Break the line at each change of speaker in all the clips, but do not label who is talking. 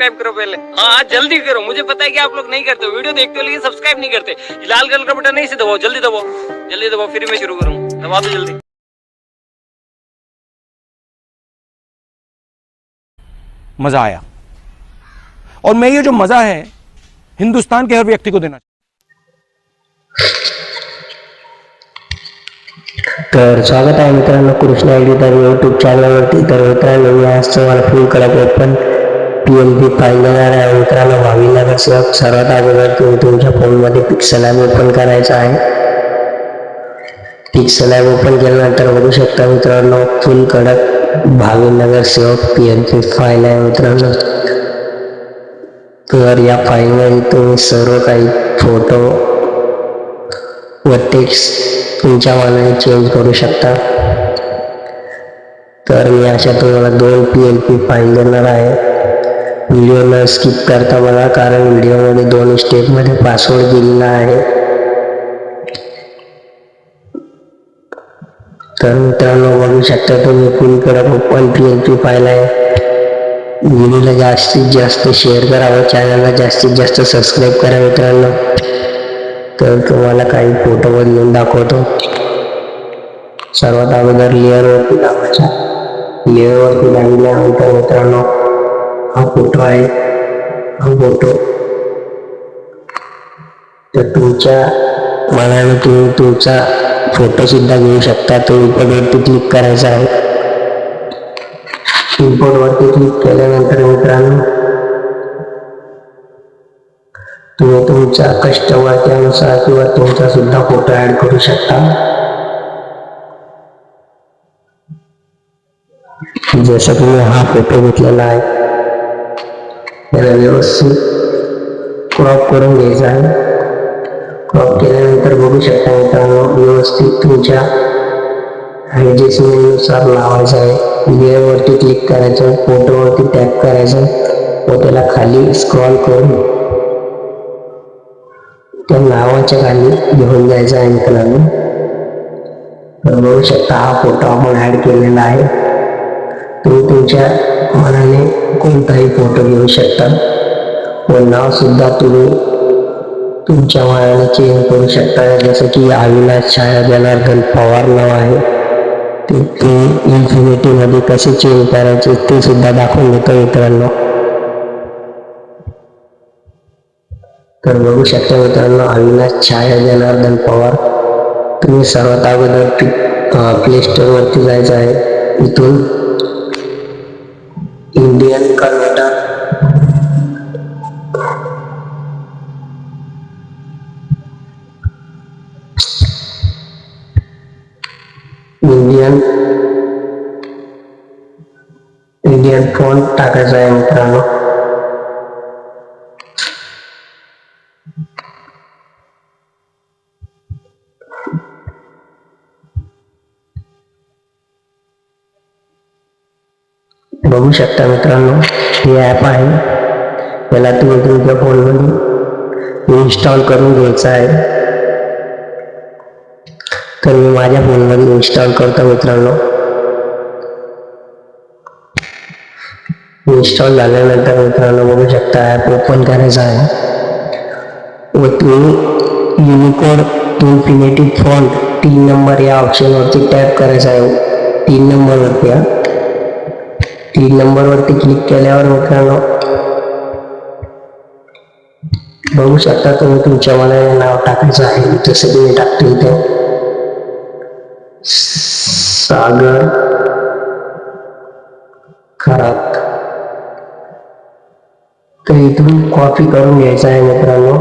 Subscribe करो पहले। हाँ जल्दी करो। मुझे पता है कि आप लोग नहीं करते वीडियो देखते हो लेकिन सब्सक्राइब नहीं करते। लाल कलर का बटन नहीं से दबाओ जल्दी दबाओ। जल्दी दबाओ फिर मैं शुरू करूँ। दबा दो जल्दी।
मज़ा आया। और मैं ये जो मज़ा है हिंदुस्तान के हर व्यक्ति को देना
तर स्वागत आहे मित्रांनो कृष्ण एडिटर यूट्यूब चॅनलवरती तर मित्रांनो मी आज तुम्हाला फुल कडक open P M P file देणार आहे मित्रांनो भावी नगरसेवक सर्वात अगोदर तुम्ही तुमच्या फोनमध्ये पिक्सल ॲप ओपन करायचा आहे. पिक्सल ॲप ओपन केल्यानंतर बघू शकता मित्रांनो फुल कडक भावी नगरसेवक पी एल पी फाईल आहे मित्रांनो. तर या फाईलमध्ये तुम्ही सर्व काही फोटो व टेक्स्ट तुमच्या मनाने चेंज करू शकता. तर मी अशा तुम्हाला दोन पी एल पी फाईल देणार आहे. व्हिडिओ न स्किप करता बघा कारण व्हिडिओमध्ये दोन स्टेपमध्ये पासवर्ड दिलेला आहे. तर मित्रांनो बघू शकता तुम्ही कुणीकडे open P L P file आहे. व्हिडिओला जास्तीत जास्त शेअर करावं चॅनलला जास्तीत जास्त सबस्क्राईब करा मित्रांनो. तर तुम्हाला काही फोटो बदलून दाखवतो. सर्वात अगोदर लेअरवरती दाबायचा लेअरवरती दाबल्यानंतर मित्रांनो हा फोटो आहे हा फोटो तर तुमच्या मनाने तुम्ही तुमचा फोटो सुद्धा घेऊ शकता तो इम्पोर्टवरती क्लिक करायचा आहे इम्पोर्टवरती क्लिक केल्यानंतर मित्रांनो तुम्ही तुमच्या कस्टमरच्यानुसार किंवा तुमचा सुद्धा फोटो ऍड करू शकता जसं तुम्ही हा फोटो घेतलेला आहे त्याला व्यवस्थित क्रॉप करून घ्यायचा आहे क्रॉप केल्यानंतर बघू शकता मित्रांनो व्यवस्थित तुमच्या ॲडजस्टमेंटनुसार लावायचं आहे लेअरवरती क्लिक करायचं फोटोवरती टॅप करायचं व त्याला खाली स्क्रॉल करून त्या नावाच्या खाली घेऊन जायचं आहे मित्रांनो तर बघू शकता हा फोटो आपण ॲड केलेला आहे तुम्ही तुमच्या मनाने कोणताही फोटो घेऊ शकता. व नाव सुद्धा तुम्ही तुमच्या मनाने चेंज करू शकता. जसं की अविनाश छाया जनार्दन पवार नाव आहे. ते तुम्ही इन्फिनिटीमध्ये कसे चेंज करायचे ते सुद्धा दाखवून देतो मित्रांनो. तर बघू शकता मित्रांनो अविनाश छाया जनार्दन पवार. तुम्ही सर्वात अगोदर प्ले स्टोअरवरती जायचं आहे. इथून इंडियन इंडियन फोन टाकायचा आहे मित्रांनो. बघू शकता मित्रांनो हे ॲप आहे. याला तुम्ही तुमच्या फोनमध्ये इन्स्टॉल करून घ्यायचं आहे. तर मी माझ्या फोनमध्ये इन्स्टॉल करतो मित्रांनो. इन्स्टॉल झाल्यानंतर मित्रांनो बघू शकता ॲप ओपन करायचं आहे. व तुम्ही युनिकोड इन्फिनेटिव्ह फॉन्ट तीन नंबर या ऑप्शनवरती टॅप करायचा आहे. तीन नंबरवरती हा. तीन नंबरवरती क्लिक केल्यावर मित्रांनो बघू शकता तुम्ही तुमच्या मला नाव टाकायचं आहे. जसं तुम्ही टाकतो इथे. सागर खरात तर इथून कॉफी करून घ्यायचं आहे मित्रांनो.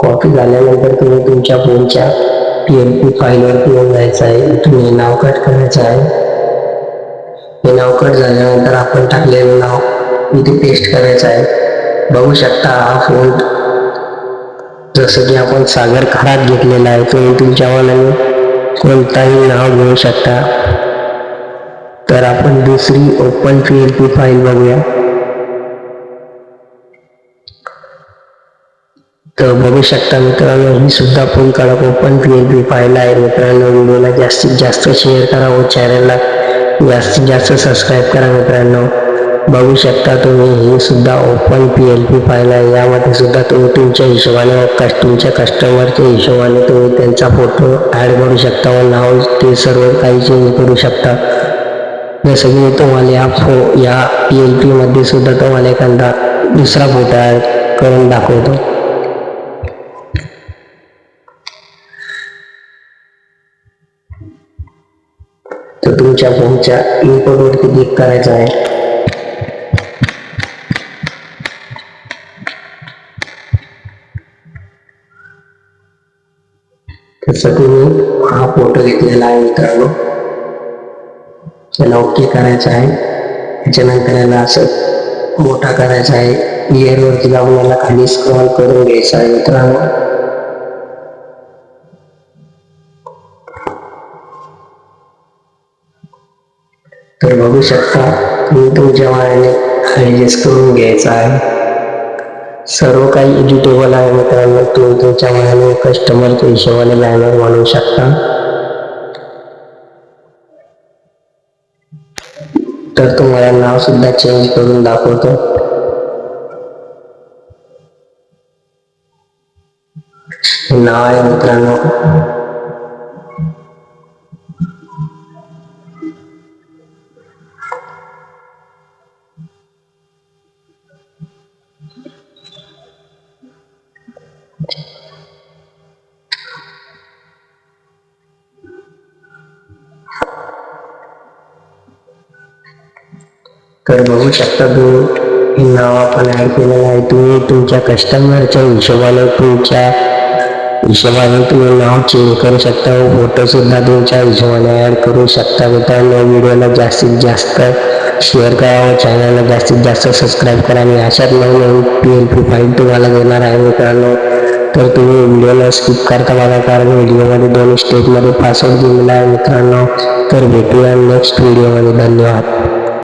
कॉफी झाल्यानंतर तुम्ही तुमच्या फोनच्या पी एम पी फाईलवरती येऊन जायचं आहे. इथून हे नाव कट करायचं आहे. हे नाव कट झाल्यानंतर आपण टाकलेलं नाव इथे पेस्ट करायचं आहे. बघू शकता हा फोन जसं की आपण सागर खरात घेतलेला आहे तुम्ही तुमच्या मनाने कोणताही नाव घेऊ शकता. तर आपण दुसरी open P L P file बघूया. तर बघू शकता मित्रांनो ही सुद्धा फोन कडक open P L P file आहे. मित्रांनो व्हिडिओला जास्तीत जास्त शेअर करा व चॅनलला जास्तीत जास्त सबस्क्राईब करा मित्रांनो. बघू शकता तुम्ही हे सुद्धा open P L P file आहे. यामध्ये सुद्धा तुम्ही तुमच्या हिशोबाने कस्ट तुमच्या कस्टमरच्या हिशोबाने तुम्ही त्यांचा फोटो ॲड करू शकता व नाव ते सर्व काही चेंज करू शकता. जसं की तुम्हाला या फो या पी एल पीमध्ये सुद्धा तुम्हाला एखादा दुसरा फोटो ॲड करून दाखवतो. तर तुमच्या फोनच्या इनपुटवरती क्लिक करायचं आहे. तसं तुम्ही हा फोटो घेतलेला आहे मित्रांनो. त्याला ओके करायचं आहे. त्याच्यानंतर याला असं मोठा करायचा आहे. इयरवरती जाऊन याला खाली स्क्रॉल करून घ्यायचं आहे मित्रांनो. तर बघू शकता तुम्ही तुमच्या मायाने ॲडजस्ट करून घ्यायचा आहे. सर्व काही एडिटेबल आहे मित्रांनो. तुम्ही तुमच्या मनाने कस्टमरच्या हिशोबाने बॅनर बनवू शकता. तर तुम्हाला नाव सुद्धा चेंज करून दाखवतो. नाव आहे मित्रांनो. तर बघू शकता तुम्ही हे नाव आपण ॲड केलेलं आहे. तुम्ही तुमच्या कस्टमरच्या हिशोबाने तुमच्या हिशोबाने तुम्ही नाव चेंज करू शकता. व फोटोसुद्धा तुमच्या हिशोबाने ॲड करू शकता. मित्रांनो व्हिडिओला जास्तीत जास्त शेअर करा. व चॅनलला जास्तीत जास्त सबस्क्राईब करा. आणि अशाच नवीन पी एल पी फाईल तुम्हाला देणार आहे मित्रांनो. तर तुम्ही व्हिडिओला स्किप करता बघा. कारण व्हिडिओमध्ये दोन स्टेपमध्ये पासवर्ड दिलेला आहे मित्रांनो. तर भेटूया नेक्स्ट व्हिडिओमध्ये धन्यवाद.